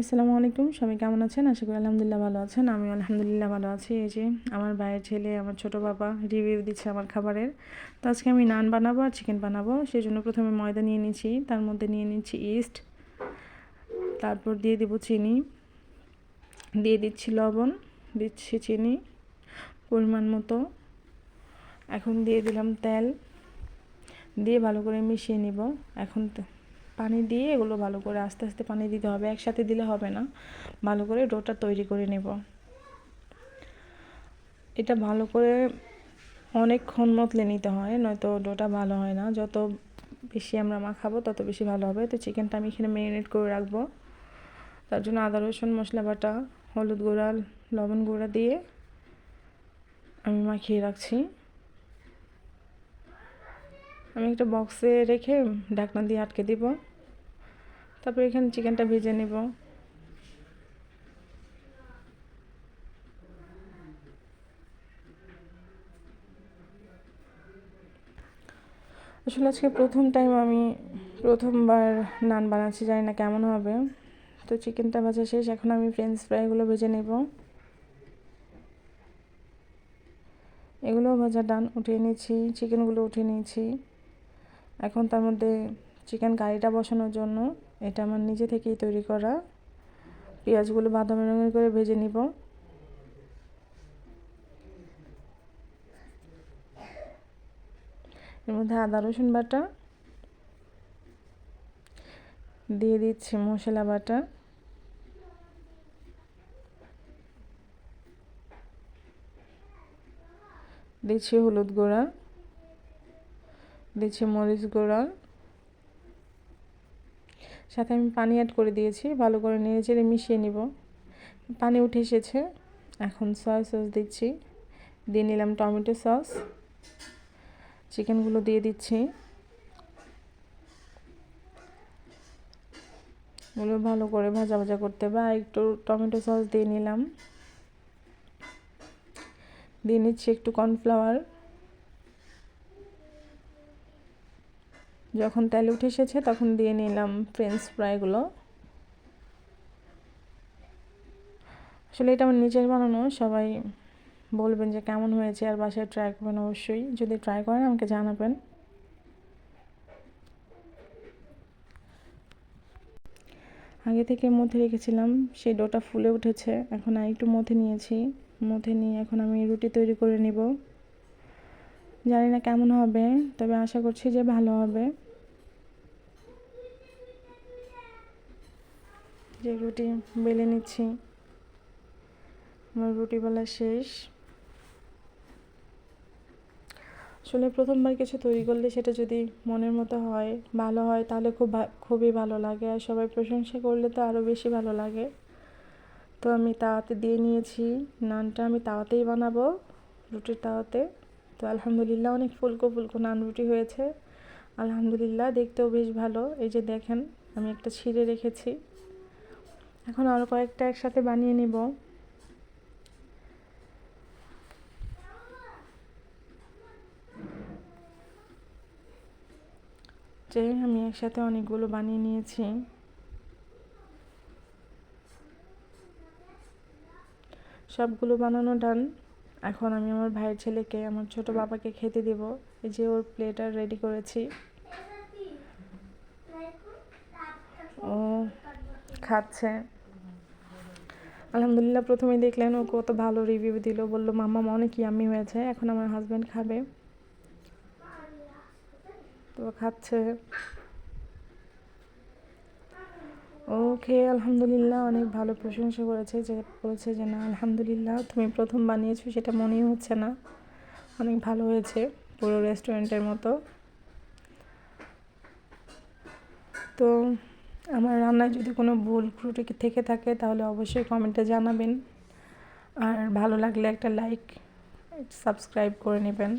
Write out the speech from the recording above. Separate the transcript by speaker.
Speaker 1: আসসালামু আলাইকুম, সবাই কেমন আছেন? আশা করি আলহামদুলিল্লাহ ভালো আছেন। আমি আলহামদুলিল্লাহ ভালো আছি। এই যে আমার ভাইয়ের ছেলে, আমার ছোট বাবা রিভিউ দিচ্ছে আমার খাবারের। তো আজকে আমি নান বানাবো আর চিকেন বানাবো। সেই জন্য প্রথমে ময়দা নিয়ে নিচ্ছি তার মধ্যে নিয়ে নিচ্ছি ইস্ট তারপর দিয়ে দেবো চিনি। দিয়ে দিচ্ছি লবণ, দিচ্ছি চিনি পরিমাণ মতো। এখন দিয়ে দিলাম তেল। দিয়ে ভালো করে মিশিয়ে নিব। এখন পানি দিয়ে এগুলো ভালো করে আস্তে আস্তে পানি দিতে হবে। একসাথে দিলে হবে না। ভালো করে ডোটা তৈরি করে নেব। এটা ভালো করে অনেকক্ষণ মতলে নিতে হয়, নয়তো ডোটা ভালো হয় না। যত বেশি আমরা মাখাবো, তত বেশি ভালো হবে। তো চিকেনটা আমি এখানে ম্যারিনেট করে রাখব। তার জন্য আদা, রসুন, মশলা বাটা, হলুদ গুঁড়া, লবণ গুঁড়া দিয়ে আমি মাখিয়ে রাখছি। আমি একটা বক্সে রেখে ঢাকনা দিয়ে আটকে দিব। তারপর এখানে চিকেনটা ভেজে নেব। আসলে আজকে প্রথম টাইম আমি প্রথমবার নান বানাচ্ছি, জানি না কেমন হবে। তো চিকেনটা ভাজা শেষ, এখন আমি ফ্রেঞ্চ ফ্রাইগুলো ভেজে নেব। এগুলো ভাজা ডান উঠিয়ে নিয়েছি চিকেনগুলো উঠিয়ে নিয়েছি। এখন তার মধ্যে চিকেন কারিটা বসানোর জন্য এটা আমার নিজে থেকেই তৈরি করা। পেঁয়াজগুলো বাদামি রঙের করে ভেজে নিব। এর মধ্যে আদা, রসুন বাটা দিয়ে দিচ্ছি মশলা বাটা। দিচ্ছি হলুদ গুঁড়া, দিচ্ছি মরিচ গুঁড়া। সাথে আমি পানি অ্যাড করে দিয়েছি, ভালো করে নেড়ে চেড়ে মিশিয়ে নিব। পানি উঠে এসেছে, এখন সয়া সস দিচ্ছি, দিয়ে নিলাম টমেটো সস চিকেনগুলো দিয়ে দিচ্ছি। এগুলো ভালো করে ভাজা ভাজা করতে হবে, আর একটু টমেটো সস দিয়ে নিলাম। দিয়ে নিচ্ছি একটু কর্নফ্লাওয়ার যখন তেল উঠে এসেছে, তখন দিয়ে নিলাম ফ্রেঞ্চ ফ্রাইগুলো আসলে এটা আমার নিজের বানানো, সবাই বলবেন যে কেমন হয়েছে, আর বাসায় ট্রাই করবেন অবশ্যই। যদি ট্রাই করেন, আমাকে জানাবেন। আগে থেকে মধ্যে রেখেছিলাম, সেই ডোটা ফুলে উঠেছে। এখন আর একটু মধ্যে নিয়েছি। মধ্যে নিয়ে এখন আমি রুটি তৈরি করে নিব। জানি না কেমন হবে, তবে আশা করছি যে ভালো হবে। যে রুটি বেলে নিচ্ছি। আমার রুটি বেলা শেষ। আসলে প্রথমবার কিছু তৈরি করলে সেটা যদি মনের মতো হয়, ভালো হয়, তাহলে খুব খুবই ভালো লাগে। আর সবাই প্রশংসা করলে তো আরও বেশি ভালো লাগে। তো আমি তাওয়াতে দিয়ে নিয়েছি। নানটা আমি তাওয়াতেই বানাবো, রুটির তাওয়াতে। তো আলহামদুলিল্লাহ অনেক ফুলকো ফুলকো নান রুটি হয়েছে। আলহামদুলিল্লাহ দেখতেও বেশ ভালো। এই যে দেখেন, আমি একটা ছিঁড়ে রেখেছি। এখন আরও কয়েকটা একসাথে বানিয়ে নিব। যে আমি একসাথে অনেকগুলো বানিয়ে নিয়েছি। সবগুলো বানানো ডান। এখন আমি আমার ভাইয়ের ছেলেকে, আমার ছোট বাবাকে খেতে দেব। এই যে ওর প্লেটার রেডি করেছি। ও খাচ্ছে। আলহামদুলিল্লাহ প্রথমে দেখলেন ও কত ভালো রিভিউ দিল। বলল মামা অনেক ইয়ামি হয়েছে। এখন আমার হাজব্যান্ড খাবে। তো খাচ্ছে। ওকে, আলহামদুলিল্লাহ, অনেক ভালো প্রশংসা করেছে যে বলেছে যে, না, আলহামদুলিল্লাহ, তুমি প্রথম বানিয়েছো, সেটা মনেই হচ্ছে না। অনেক ভালো হয়েছে পুরো রেস্টুরেন্টের মতো। তো আমার রান্নায় যদি কোনো ভুল ত্রুটি থেকে থাকে, তাহলে অবশ্যই কমেন্টে জানাবেন। আর ভালো লাগলে একটা লাইক সাবস্ক্রাইব করে নেবেন।